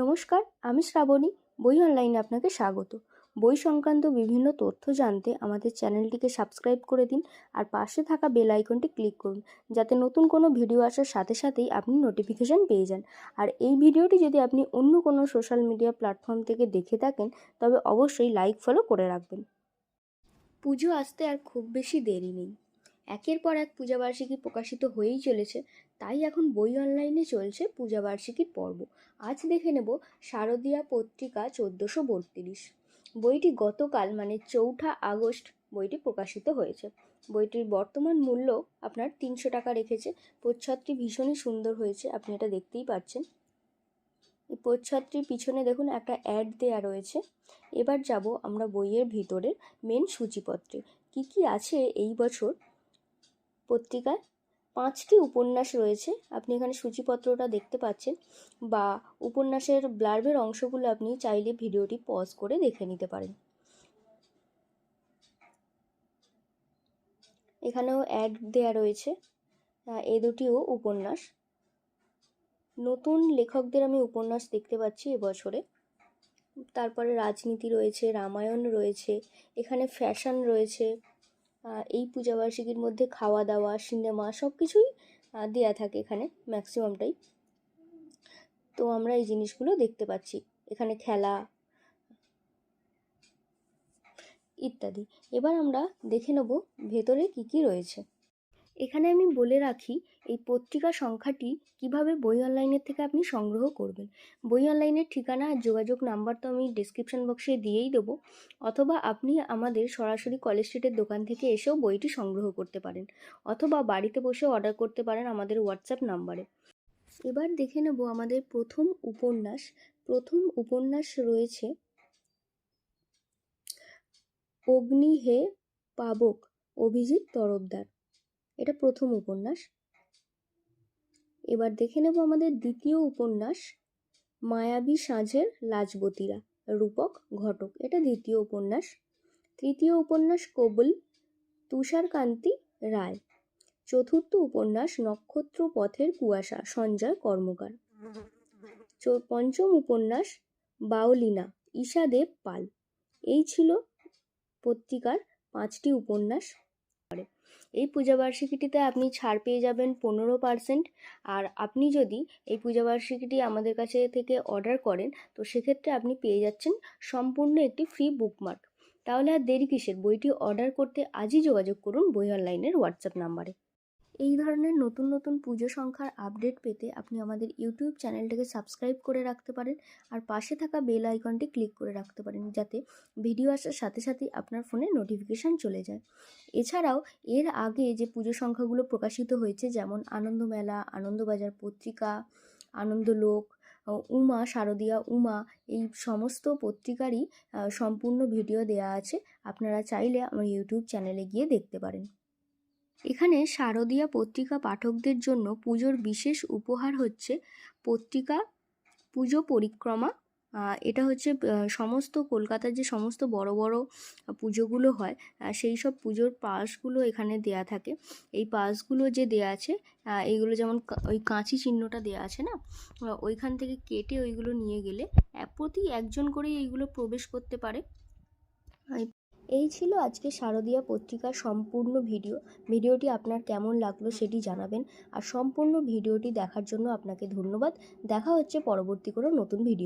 নমস্কার, আমি শ্রাবণী। বই অনলাইনে আপনাকে স্বাগত। বই সংক্রান্ত বিভিন্ন তথ্য জানতে আমাদের চ্যানেলটিকে সাবস্ক্রাইব করে দিন আর পাশে থাকা বেল আইকনটি ক্লিক করুন, যাতে নতুন কোনো ভিডিও আসার সাথে সাথেই আপনি নোটিফিকেশান পেয়ে যান। আর এই ভিডিওটি যদি আপনি অন্য কোনো সোশ্যাল মিডিয়া প্ল্যাটফর্ম থেকে দেখে থাকেন, তবে অবশ্যই লাইক, ফলো করে রাখবেন। পুজো আসতে আর খুব বেশি দেরি নেই। একের পর এক পূজাবার্ষিকী প্রকাশিত হয়েই চলেছে। তাই এখন বই অনলাইনে চলছে পূজাবার্ষিকীর পর্ব। আজ দেখে নেব শারদীয়া পত্রিকা চোদ্দোশো বত্রিশ। বইটি গতকাল মানে চৌঠা আগস্ট, বইটি প্রকাশিত হয়েছে। বইটির বর্তমান মূল্য আপনার তিনশো টাকা রেখেছে। প্রচ্ছদটি ভীষণই সুন্দর হয়েছে, আপনি এটা দেখতেই পাচ্ছেন। এই প্রচ্ছদটির পিছনে দেখুন একটা অ্যাড দেয়া রয়েছে। এবার যাব আমরা বইয়ের ভিতরের মেন সূচিপত্রে। কি কি আছে এই বছর? পত্রিকায় পাঁচটি উপন্যাস রয়েছে। আপনি এখানে সূচিপত্রটা দেখতে পাচ্ছেন বা উপন্যাসের ব্লার্বের অংশগুলো আপনি চাইলে ভিডিওটি পজ করে দেখে নিতে পারেন। এখানেও অ্যাড দেয়া রয়েছে। এ দুটিও উপন্যাস। নতুন লেখকদের আমি উপন্যাস দেখতে পাচ্ছি এবছরে তারপরে রাজনীতি রয়েছে, রামায়ণ রয়েছে, এখানে ফ্যাশন রয়েছে এই পূজাবার্ষিকীর মধ্যে খাওয়া দাওয়া সিনেমা সব কিছুই দেওয়া থাকে এখানে ম্যাক্সিমামটাই। তো আমরা এই জিনিসগুলো দেখতে পাচ্ছি। এখানে খেলা ইত্যাদি। এবার আমরা দেখে নেব ভেতরে কি কি রয়েছে। এখানে আমি বলে রাখি, এই পত্রিকা সংখ্যাটি কীভাবে বই অনলাইনের থেকে আপনি সংগ্রহ করবেন। বই অনলাইনের ঠিকানা আর যোগাযোগ নাম্বার তো আমি ডিসক্রিপশন বক্সে দিয়েই দেবো। অথবা আপনি আমাদের সরাসরি কলেজ স্ট্রিটের দোকান থেকে এসেও বইটি সংগ্রহ করতে পারেন। অথবা বাড়িতে বসেও অর্ডার করতে পারেন আমাদের হোয়াটসঅ্যাপ নাম্বারে এবার দেখে নেব আমাদের প্রথম উপন্যাস। প্রথম উপন্যাস রয়েছে, অগ্নি হে পাবক, অভিজিৎ তরফদার। এটা প্রথম উপন্যাস। এবার দেখে নেব আমাদের দ্বিতীয় উপন্যাস, মায়াবী সাঁঝের লাজবতীরা, রূপক ঘটক। এটা দ্বিতীয় উপন্যাস। তৃতীয় উপন্যাস কবুল, তুষারকান্তি রায়। চতুর্থ উপন্যাস নক্ষত্র পথের কুয়াশা, সঞ্জয় কর্মকার। পঞ্চম উপন্যাস বাউলিনা, ঈশাদেব পাল। এই ছিল পত্রিকার পাঁচটি উপন্যাস। এই পূজাবার্ষিকীটিতে আপনি ছাড় পেয়ে যাবেন পনেরো পার্সেন্ট আর আপনি যদি এই পূজাবার্ষিকীটি আমাদের কাছে থেকে অর্ডার করেন, তো সেক্ষেত্রে আপনি পেয়ে যাচ্ছেন সম্পূর্ণ একটি ফ্রি বুকমার্ক তাহলে আর দেরি কিসের? বইটি অর্ডার করতে আজই যোগাযোগ করুন বই অনলাইনের হোয়াটসঅ্যাপ নাম্বারে এই ধরনের নতুন নতুন পুজো সংখ্যার আপডেট পেতে আপনি আমাদের ইউটিউব চ্যানেলটাকে সাবস্ক্রাইব করে রাখতে পারেন আর পাশে থাকা বেল আইকনটি ক্লিক করে রাখতে পারেন যাতে ভিডিও আসার সাথে সাথেই আপনার ফোনে নোটিফিকেশান চলে যায়। এছাড়াও এর আগে যে পুজো সংখ্যাগুলো প্রকাশিত হয়েছে যেমন আনন্দমেলা আনন্দবাজার পত্রিকা আনন্দলোক উমা, শারদীয়া উমা, এই সমস্ত পত্রিকারই সম্পূর্ণ ভিডিও দেয়া আছে। আপনারা চাইলে আমার ইউটিউব চ্যানেলে গিয়ে দেখতে পারেন। এখানে শারদীয়া পত্রিকা পাঠকদের জন্য পুজোর বিশেষ উপহার হচ্ছে পত্রিকা পুজো পরিক্রমা। এটা হচ্ছে সমস্ত কলকাতার যে সমস্ত বড় বড় পুজোগুলো হয় সেই সব পুজোর পাসগুলো এখানে দেয়া থাকে। এই পাসগুলো যে দেয়া আছে এইগুলো যেমন ওই কাঁচি চিহ্নটা দেয়া আছে না ওইখান থেকে কেটে ওইগুলো নিয়ে গেলে প্রতি একজন করেই এইগুলো প্রবেশ করতে পারে। এই ছিল আজকে শারদীয়া পত্রিকার সম্পূর্ণ ভিডিও। ভিডিওটি আপনার কেমন লাগল সেটি জানাবেন। আর সম্পূর্ণ ভিডিওটি দেখার জন্য আপনাকে ধন্যবাদ। দেখা হচ্ছে পরবর্তী কোনো নতুন ভিডিও